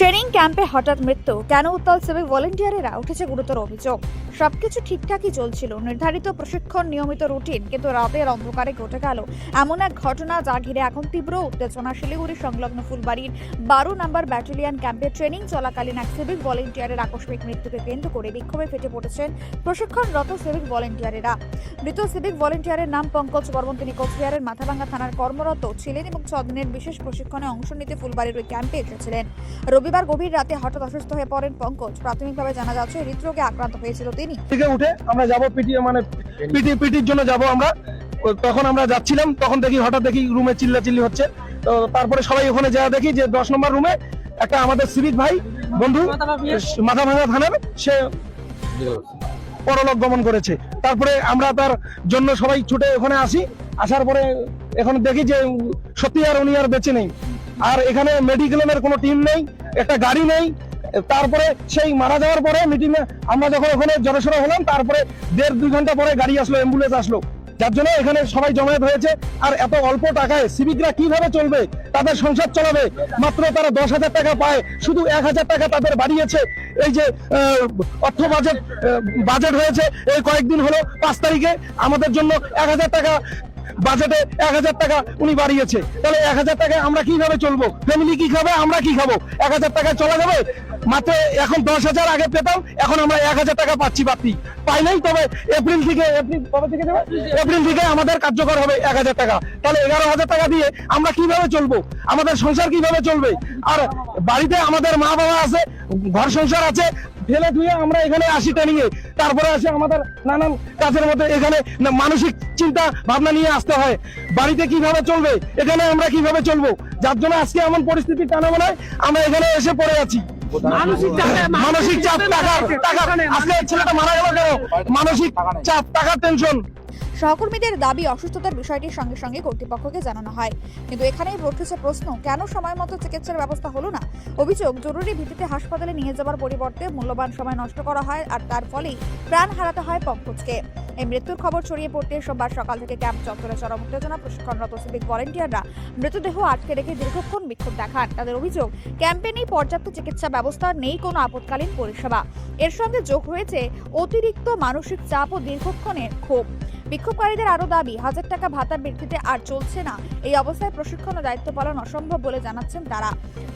Training ক্যাম্পে হঠাৎ মৃত্যু। কেন উত্তাল সিভিক ভলেন্টিয়ারেরা উঠেছে গুরুতর অভিযোগ? সবকিছু ঠিকঠাকই চলছিল। নির্ধারিত প্রশিক্ষণ, নিয়মিত রুটিন, কিন্তু রাতের অন্ধকারে ঘটে গেল এমন এক ঘটনা যা ঘিরে এখন তীব্র উত্তেজনা। শিলিগুড়ি সংলগ্ন ফুলবাড়ির বারো নম্বর ব্যাটালিয়ন ক্যাম্পে ট্রেনিং চলাকালীন এক সিভিক ভলেন্টিয়ারের আকস্মিক মৃত্যুকে কেন্দ্র করে বিক্ষোভে ফেটে পড়েছেন প্রশিক্ষণরত সিভিক ভলেন্টিয়ারেরা। মৃত সিভিক ভলেন্টিয়ারের নাম পঙ্কজ বর্মন। তিনি কোচবিহারের মাথাভাঙ্গা থানার কর্মরত ছিলেন এবং ছদিনের বিশেষ প্রশিক্ষণে অংশ নিতে ফুলবাড়ির ওই ক্যাম্পে এসেছিলেন। রবিবার গভীর রাতে হঠাৎ অসুস্থ হয়ে পড়েন পঙ্কজ। প্রাথমিকভাবে জানা যাচ্ছে, হৃদরোগে আক্রান্ত হয়েছিল তিনি। থেকে উঠে আমরা যাব পিটি মানে পিটি, পিটির জন্য যাব আমরা। তখন আমরা যাচ্ছিলাম, তখন দেখি, হঠাৎ দেখি রুমে চিল্লাচিল্লি হচ্ছে। তো তারপরে সবাই ওখানে যা দেখি যে দশ নম্বর রুমে একটা আমাদের সিভিক ভাই, বন্ধু, মাথা ভাঙা থানার, সে পরলোক গমন করেছে। তারপরে আমরা তার জন্য সবাই ছুটে ওখানে আসি। আসার পরে এখন দেখি যে সত্যি আর উনি আর বেঁচে নেই। আর এখানে মেডিক্লেমের কোনো টিম নেই, একটা গাড়ি নেই। তারপরে সেই মারা যাওয়ার পরে মিটিং আমরা যখন ওখানে জড়সড় হলাম, তারপরে দেড় দুই ঘণ্টা পরে গাড়ি আসলো অ্যাম্বুলেন্স আসলো। যার জন্য এখানে সবাই জমায়েত হয়েছে। আর এত অল্প টাকায় সিভিকরা কীভাবে চলবে? তাদের সংসার চলাবে? মাত্র তারা দশ হাজার টাকা পায়। শুধু এক হাজার টাকা তাদের বাড়িয়েছে। এই যে অর্থ বাজেট বাজেট হয়েছে। এই কয়েকদিন হলো পাঁচ তারিখে। আমাদের জন্য এক হাজার টাকা বাজেটে এক হাজার টাকা উনি বাড়িয়েছে। তাহলে এক হাজার টাকায় আমরা কীভাবে চলবো? ফ্যামিলি কি খাবে? আমরা কি খাব? এক হাজার টাকায় চলা যাবে? মাত্র এখন দশ হাজার আগে পেতাম, এখন আমরা এক হাজার টাকা পাচ্ছি পাচ্ছি পাই নাই তবে এপ্রিল থেকে এপ্রিল কবে থেকে দেবে এপ্রিল থেকে আমাদের কার্যকর হবে এক হাজার টাকা। তাহলে এগারো হাজার টাকা দিয়ে আমরা কীভাবে চলবো? আমাদের সংসার কীভাবে চলবে? আর বাড়িতে আমাদের মা বাবা আছে, ঘর সংসার আছে ফেলে ধুয়ে আমরা এখানে আসি ট্রেনিং তারপরে আসে আমাদের নানান কাজের মধ্যে এখানে মানসিক চিন্তা ভাবনা নিয়ে আসতে হয়। বাড়িতে কীভাবে চলবে? এখানে আমরা কীভাবে চলবো? যার জন্য আজকে এমন পরিস্থিতি টানা মনে হয় আমরা এখানে এসে পড়ে আছি। মানসিক চাপে মানসিক চাপ টাকা টাকার আজকে ছেলেটা মারা গেল কেন? মানসিক চাপ টাকার টেনশন সহকর্মীদের দাবি অসুস্থতার বিষয়টির সঙ্গে সঙ্গে কর্তৃপক্ষকে জানানো হয়। কিন্তু এখানেই উঠেছে প্রশ্ন, কেন সময় মতো চিকিৎসার ব্যবস্থা হলো না? অভিযোগ, জরুরি ভিত্তিতে হাসপাতালে নিয়ে যাওয়ার পরিবর্তে মূল্যবান সময় নষ্ট করা হয় আর তার ফলেই প্রাণ হারাতে হয় পঙ্কজকে। এই মৃত্যুর খবর ছড়িয়ে পড়তে সোমবার সকাল থেকে ক্যাম্প চত্বরে চরম উত্তেজনা প্রশিক্ষণরত সিভিক ভলেন্টিয়াররা মৃতদেহ আটকে রেখে দীর্ঘক্ষণ বিক্ষোভ দেখান। তাদের অভিযোগ, ক্যাম্পে নেই পর্যাপ্ত চিকিৎসা ব্যবস্থা, নেই কোনো আপৎকালীন পরিষেবা। এর সঙ্গে যোগ হয়েছে অতিরিক্ত মানসিক চাপ ও দীর্ঘক্ষণের ক্ষোভ। বিক্ষোভকারীদের আরও দাবি, হাজার টাকা ভাতা বৃদ্ধিতে আর চলছে না। এই অবস্থায় প্রশিক্ষণ ও দায়িত্ব পালন অসম্ভব বলে জানাচ্ছেন তারা।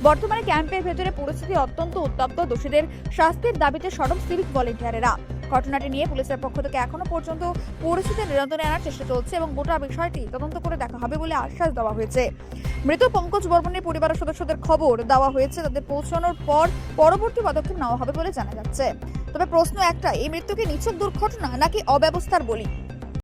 বর্তমানে ক্যাম্পের ভেতরে পরিস্থিতি অত্যন্ত উত্তপ্ত। দোষীদের শাস্তির দাবিতে সরব সিভিক ভলেন্টিয়ারেরা। ঘটনাটি নিয়ে পুলিশের পক্ষ থেকে এখনও পর্যন্ত পরিস্থিতি নিয়ন্ত্রণে আনার চেষ্টা চলছে এবং গোটা বিষয়টি তদন্ত করে দেখা হবে বলে আশ্বাস দেওয়া হয়েছে। মৃত পঙ্কজ বর্মনের পরিবারের সদস্যদের খবর দেওয়া হয়েছে। তাদের পৌঁছানোর পর পরবর্তী পদক্ষেপ নেওয়া হবে বলে জানা যাচ্ছে। তবে প্রশ্ন একটা এই মৃত্যু কি নিছক দুর্ঘটনা নাকি অব্যবস্থার বলি?